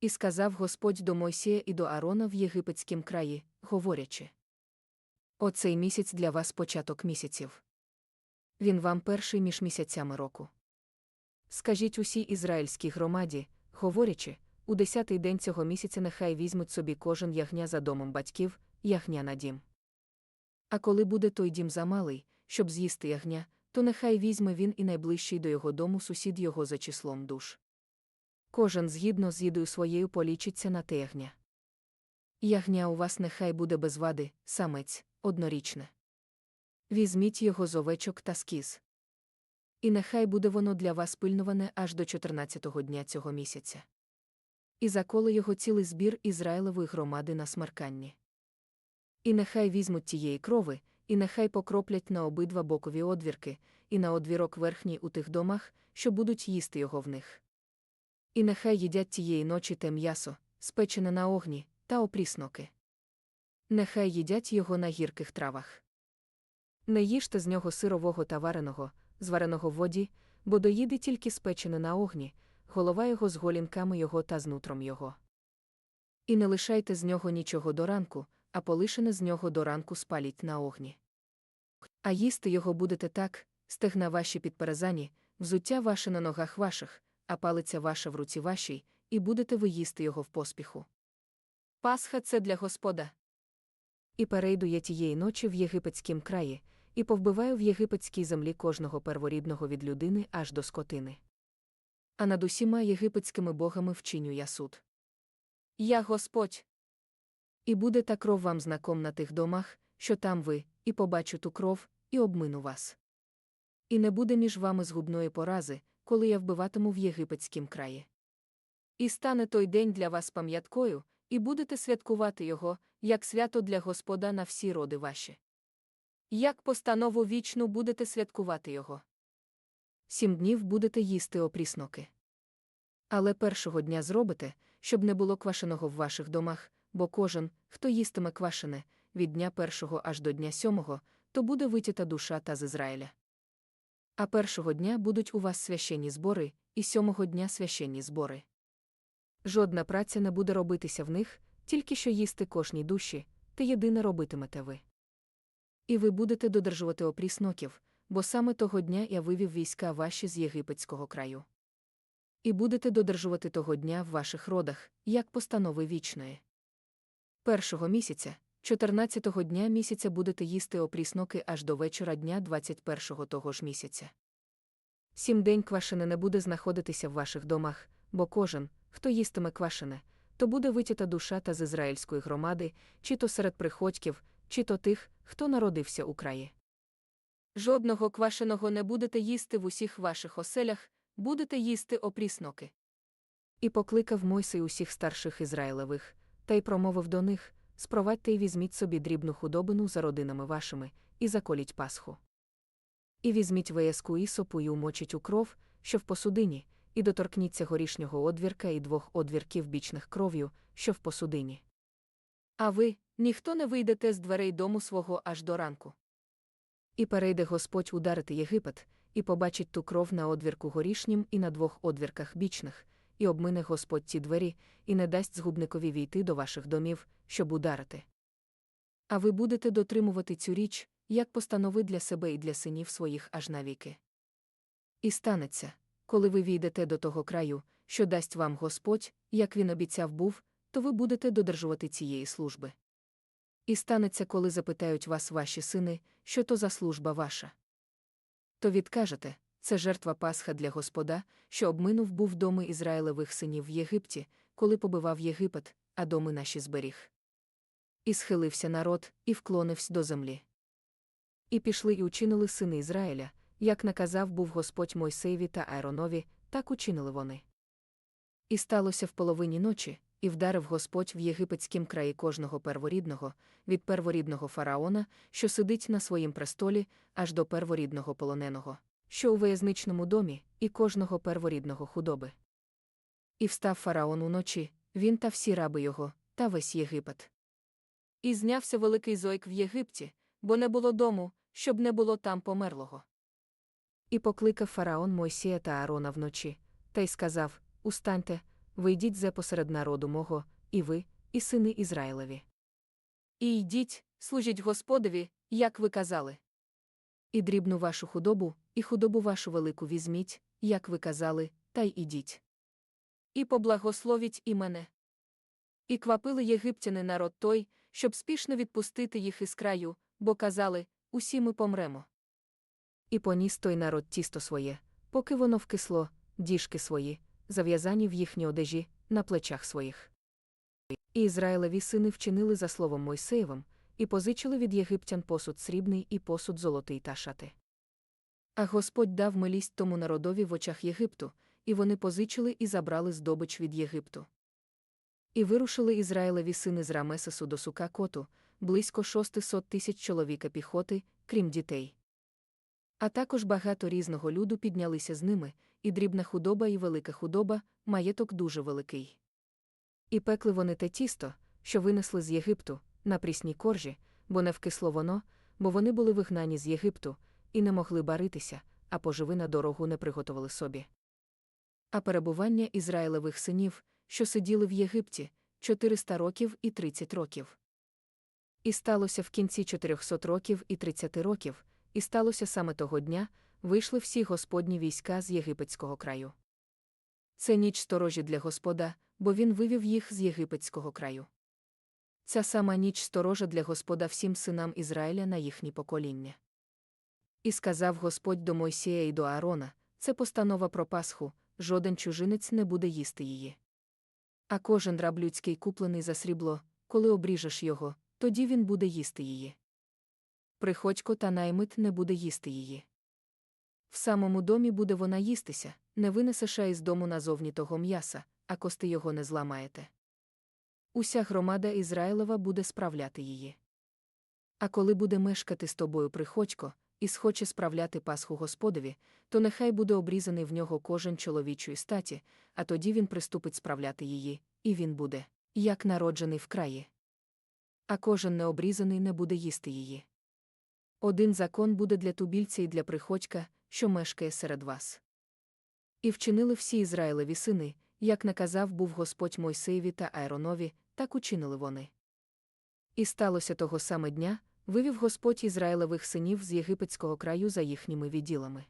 І сказав Господь до Мойсія і до Аарона в єгипетськім краї, говорячи: Оцей місяць для вас початок місяців. Він вам перший між місяцями року. Скажіть усій ізраїльській громаді, говорячи, у десятий день цього місяця нехай візьмуть собі кожен ягня за домом батьків, ягня на дім. А коли буде той дім замалий, щоб з'їсти ягня, то нехай візьме він і найближчий до його дому сусід його за числом душ. Кожен згідно з їдою своєю полічиться на те ягня. У вас нехай буде без вади, самець, однорічне. Візьміть його з овечок та скіз. І нехай буде воно для вас пильнуване аж до 14-го дня цього місяця. І заколи його цілий збір Ізраїлевої громади на смерканні. І нехай візьмуть тієї крови, і нехай покроплять на обидва бокові одвірки, і на одвірок верхній у тих домах, що будуть їсти його в них. І нехай їдять тієї ночі те м'ясо, спечене на огні, та опрісноки. Нехай їдять його на гірких травах. Не їжте з нього сирового та вареного, звареного в воді, бо доїде тільки спечене на огні, голова його з голінками його та з нутром його. І не лишайте з нього нічого до ранку, а полишене з нього до ранку спаліть на огні. А їсти його будете так, стегна ваші підперезані, взуття ваше на ногах ваших, а палиця ваша в руці вашій, і будете ви їсти його в поспіху. Пасха це для Господа. І перейду я тієї ночі в єгипетськім краї, і повбиваю в єгипетській землі кожного перворідного від людини аж до скотини. А над усіма єгипетськими богами вчиню я суд. Я Господь. І буде та кров вам знаком на тих домах, що там ви, і побачу ту кров, і обмину вас. І не буде між вами згубної порази, коли я вбиватиму в єгипетськім краї. І стане той день для вас пам'яткою, і будете святкувати його, як свято для Господа на всі роди ваші. Як постанову вічну будете святкувати його. Сім днів будете їсти опрісноки. Але першого дня зробите, щоб не було квашеного в ваших домах, бо кожен, хто їстиме квашене, від дня першого аж до дня сьомого, то буде витята душа та з Ізраїля. А першого дня будуть у вас священні збори, і сьомого дня священні збори. Жодна праця не буде робитися в них, тільки що їсти кожній душі, те єдине робитимете ви. І ви будете додержувати опрісноків, бо саме того дня я вивів війська ваші з єгипетського краю. І будете додержувати того дня в ваших родах, як постанови вічної. Першого місяця, 14-го дня місяця будете їсти опрісноки аж до вечора дня 21-го того ж місяця. Сім день квашене не буде знаходитися в ваших домах, бо кожен, хто їстиме квашене, то буде витята душа та з ізраїльської громади, чи то серед приходьків, чи то тих, хто народився у краї. Жодного квашеного не будете їсти в усіх ваших оселях, будете їсти опрісноки. І покликав Мойсей усіх старших Ізраїлевих, та й промовив до них спровадьте й візьміть собі дрібну худобину за родинами вашими, і заколіть Пасху. І візьміть веяску ісопу і умочіть у кров, що в посудині, і доторкніться горішнього одвірка і двох одвірків бічних кров'ю, що в посудині. А ви, ніхто не вийдете з дверей дому свого аж до ранку. І перейде Господь ударити Єгипет, і побачить ту кров на одвірку горішнім і на двох одвірках бічних, і обмине Господь ті двері, і не дасть згубникові війти до ваших домів, щоб ударити. А ви будете дотримувати цю річ, як постанови для себе і для синів своїх аж навіки. І станеться, коли ви війдете до того краю, що дасть вам Господь, як він обіцяв був, то ви будете додержувати цієї служби. І станеться, коли запитають вас ваші сини, що то за служба ваша. То відкажете це жертва Пасха для Господа, що обминув був доми Ізраїлевих синів в Єгипті, коли побивав Єгипет, а доми наші зберіг. І схилився народ, і вклонився до землі. І пішли і учинили сини Ізраїля, як наказав був Господь Мойсеєві та Ааронові, так учинили вони. І сталося в половині ночі, і вдарив Господь в єгипетськім краї кожного перворідного, від перворідного фараона, що сидить на своїм престолі, аж до перворідного полоненого, що у виязничному домі, і кожного перворідного худоби. І встав фараон уночі, він та всі раби його, та весь Єгипет. І знявся великий зойк в Єгипті, бо не було дому, щоб не було там померлого. І покликав фараон Мойсія та Аарона вночі, та й сказав Устаньте, вийдіть зе посеред народу мого, і ви, і сини Ізраїлеві. І йдіть, служіть Господові, як ви казали. І дрібну вашу худобу, і худобу вашу велику візьміть, як ви казали, та й ідіть. І поблагословіть і мене. І квапили єгиптяни народ той, щоб спішно відпустити їх із краю, бо казали усі ми помремо. І поніс той народ тісто своє, поки воно вкисло, діжки свої, зав'язані в їхні одежі, на плечах своїх. І Ізраїлеві сини вчинили за словом Мойсеєвим, і позичили від єгиптян посуд срібний і посуд золотий та шати. А Господь дав милість тому народові в очах Єгипту, і вони позичили і забрали здобич від Єгипту. І вирушили Ізраїлеві сини з Рамесесу до сука коту, близько шостисот тисяч чоловіка піхоти, крім дітей. А також багато різного люду піднялися з ними, і дрібна худоба, і велика худоба, маєток дуже великий. І пекли вони те тісто, що винесли з Єгипту, на прісній коржі, бо не вкисло воно, бо вони були вигнані з Єгипту, і не могли баритися, а поживи на дорогу не приготували собі. А перебування Ізраїлевих синів, що сиділи в Єгипті, 400 років і 30 років. І сталося в кінці 400 років і 30 років, і сталося саме того дня, вийшли всі господні війська з єгипетського краю. Це ніч сторожі для Господа, бо він вивів їх з єгипетського краю. Ця сама ніч сторожа для Господа всім синам Ізраїля на їхні покоління. І сказав Господь до Мойсія і до Аарона: це постанова про Пасху, жоден чужинець не буде їсти її. А кожен раб людський куплений за срібло, коли обріжеш його, тоді він буде їсти її. Приходько та наймит не буде їсти її. В самому домі буде вона їстися, не винесеш із дому назовні того м'яса, а кости його не зламаєте. Уся громада Ізраїлева буде справляти її. А коли буде мешкати з тобою приходько, і схоче справляти Пасху Господові, то нехай буде обрізаний в нього кожен чоловічої статі, а тоді він приступить справляти її, і він буде, як народжений в краї. А кожен необрізаний не буде їсти її. Один закон буде для тубільця і для приходька, що мешкає серед вас. І вчинили всі Ізраїлеві сини, як наказав був Господь Мойсеєві та Айронові, так учинили вони. І сталося того саме дня, вивів Господь Ізраїлевих синів з єгипетського краю за їхніми відділами.